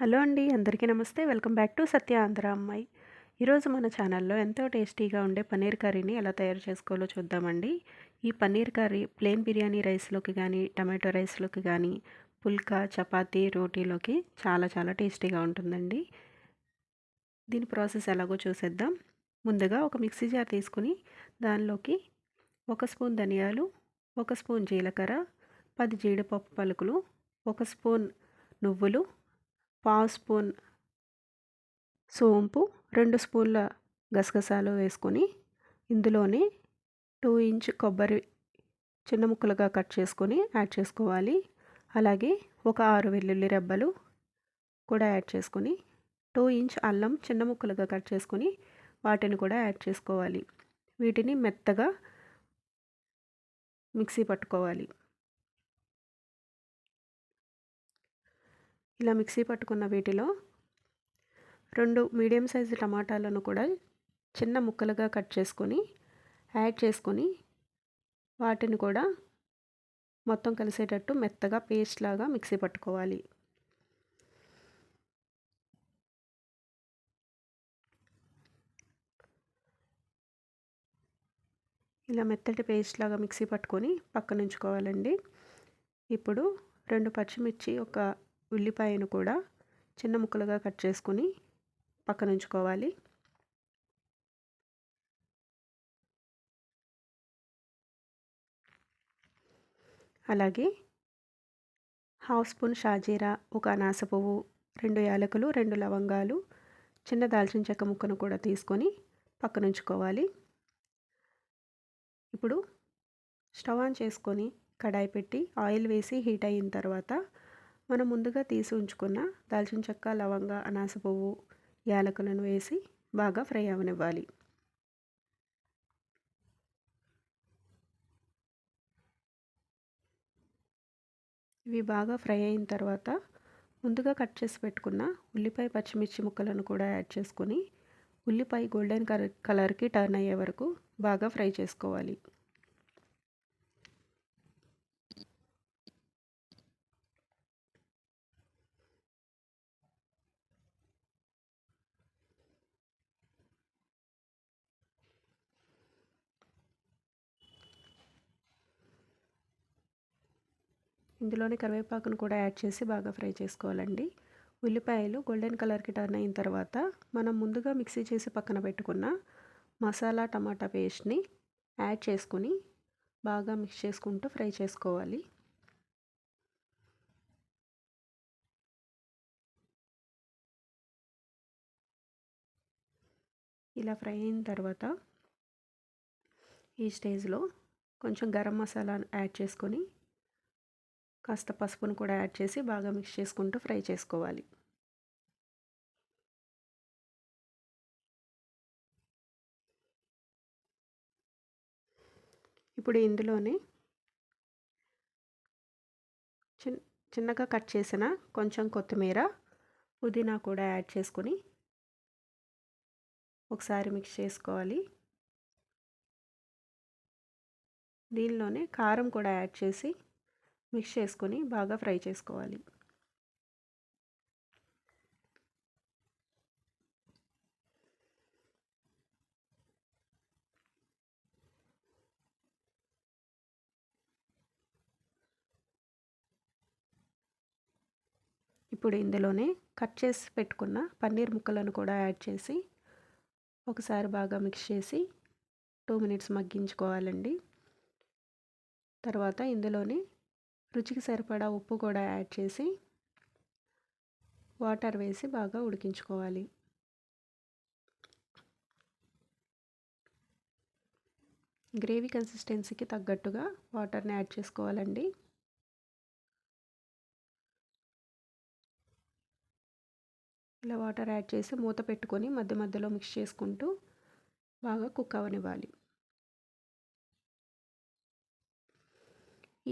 Hello అండి అందరికీ నమస్తే. Welcome back to Satya Andhra అమ్మాయి. ఈరోజు మన ఛానల్లో ఎంతో టేస్టీగా ఉండే పన్నీర్ కర్రీని ఎలా తయారు చేసుకోవాలో చూద్దామండి. ఈ పన్నీర్ కర్రీ ప్లెయిన్ బిర్యానీ రైస్లోకి కానీ టమాటో రైస్లోకి కానీ పుల్కా చపాతీ రోటీలోకి చాలా చాలా టేస్టీగా ఉంటుందండి. దీని ప్రాసెస్ ఎలాగో చూసేద్దాం. ముందుగా ఒక మిక్సీ జార్ తీసుకుని దానిలోకి ఒక స్పూన్ ధనియాలు ఒక స్పూన్ జీలకర్ర పది జీడిపప్పు పలుకులు ఒక స్పూన్ నువ్వులు పావు స్పూన్ సోంపు రెండు స్పూన్ల గసగసాలు వేసుకొని ఇందులోనే టూ ఇంచ్ కొబ్బరి చిన్న ముక్కలుగా కట్ చేసుకొని యాడ్ చేసుకోవాలి. అలాగే ఒక ఆరు వెల్లుల్లి రెబ్బలు కూడా యాడ్ చేసుకొని టూ ఇంచ్ అల్లం చిన్న ముక్కలుగా కట్ చేసుకొని వాటిని కూడా యాడ్ చేసుకోవాలి. వీటిని మెత్తగా మిక్సీ పట్టుకోవాలి. ఇలా మిక్సీ పట్టుకున్న వీటిలో రెండు మీడియం సైజు టమాటాలను కూడా చిన్న ముక్కలుగా కట్ చేసుకొని యాడ్ చేసుకొని వాటిని కూడా మొత్తం కలిసేటట్టు మెత్తగా పేస్ట్ లాగా మిక్సీ పట్టుకోవాలి. ఇలా మెత్తటి పేస్ట్ లాగా మిక్సీ పట్టుకొని పక్కనుంచుకోవాలండి. ఇప్పుడు రెండు పచ్చిమిర్చి ఒక ఉల్లిపాయను కూడా చిన్న ముక్కలుగా కట్ చేసుకుని పక్కన ఉంచుకోవాలి అలాగే హాఫ్ స్పూన్ షాజీరా ఒక అనాస పువ్వు రెండు యాలకులు రెండు లవంగాలు చిన్న దాల్చిన చెక్క ముక్కను కూడా తీసుకొని పక్కన ఉంచుకోవాలి ఇప్పుడు స్టవ్ ఆన్ చేసుకొని కడాయి పెట్టి ఆయిల్ వేసి హీట్ అయిన తర్వాత మనం ముందుగా తీసి ఉంచుకున్న దాల్చిన చెక్క లవంగ అనాస పువ్వు యాలకులను వేసి బాగా ఫ్రై అవనివ్వాలి. ఇవి బాగా ఫ్రై అయిన తర్వాత ముందుగా కట్ చేసి పెట్టుకున్న ఉల్లిపాయ పచ్చిమిర్చి ముక్కలను కూడా యాడ్ చేసుకొని ఉల్లిపాయ గోల్డెన్ కలర్కి టర్న్ అయ్యే వరకు బాగా ఫ్రై చేసుకోవాలి. ఇందులోనే కరివేపాకును కూడా యాడ్ చేసి బాగా ఫ్రై చేసుకోవాలండి. ఉల్లిపాయలు గోల్డెన్ కలర్కి టర్న్ అయిన తర్వాత మనం ముందుగా మిక్సీ చేసి పక్కన పెట్టుకున్న మసాలా టమాటా పేస్ట్ని యాడ్ చేసుకుని బాగా మిక్స్ చేసుకుంటూ ఫ్రై చేసుకోవాలి. ఇలా ఫ్రై అయిన తర్వాత ఈ స్టేజ్లో కొంచెం గరం మసాలా యాడ్ చేసుకొని కాస్త పసుపును కూడా యాడ్ చేసి బాగా మిక్స్ చేసుకుంటూ ఫ్రై చేసుకోవాలి. ఇప్పుడు ఇందులోనే చిన్ చిన్నగా కట్ చేసిన కొంచెం కొత్తిమీర పుదీనా కూడా యాడ్ చేసుకొని ఒకసారి మిక్స్ చేసుకోవాలి. దీనిలోనే కారం కూడా యాడ్ చేసి మిక్స్ చేసుకొని బాగా ఫ్రై చేసుకోవాలి. ఇప్పుడు ఇందులోనే కట్ చేసి పెట్టుకున్న పన్నీర్ ముక్కలను కూడా యాడ్ చేసి ఒకసారి బాగా మిక్స్ చేసి టూ మినిట్స్ మగ్గించుకోవాలండి. తర్వాత ఇందులోనే రుచికి సరిపడా ఉప్పు కూడా యాడ్ చేసి వాటర్ వేసి బాగా ఉడికించుకోవాలి. గ్రేవీ కన్సిస్టెన్సీకి తగ్గట్టుగా వాటర్ని యాడ్ చేసుకోవాలండి. ఇలా వాటర్ యాడ్ చేసి మూత పెట్టుకొని మధ్య మధ్యలో మిక్స్ చేసుకుంటూ బాగా కుక్ అవనివ్వాలి.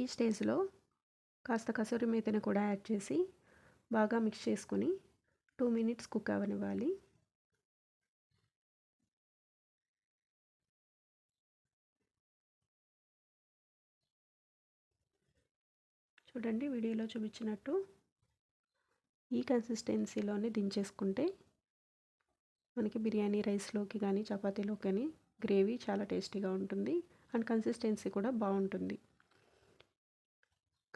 ఈ స్టేజ్లో కాస్త కసూరి మేతను కూడా యాడ్ చేసి బాగా మిక్స్ చేసుకొని టూ మినిట్స్ కుక్ అవనివ్వాలి. చూడండి వీడియోలో చూపించినట్టు ఈ కన్సిస్టెన్సీలోనే దించేసుకుంటే మనకి బిర్యానీ రైస్లోకి కానీ చపాతీలోకి కానీ గ్రేవీ చాలా టేస్టీగా ఉంటుంది. అండ్ కన్సిస్టెన్సీ కూడా బాగుంటుంది.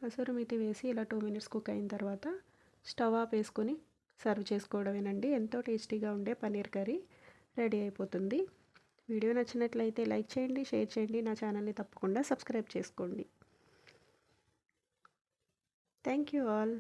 కసూరి మెతి వేసి ఇలా టూ మినిట్స్ కుక్ అయిన తర్వాత స్టవ్ ఆఫ్ వేసుకొని సర్వ్ చేసుకోవడమేనండి. ఎంతో టేస్టీగా ఉండే పన్నీర్ కర్రీ రెడీ అయిపోతుంది. వీడియో నచ్చినట్లయితే లైక్ చేయండి షేర్ చేయండి నా ఛానల్ని తప్పకుండా సబ్స్క్రైబ్ చేసుకోండి. Thank you all.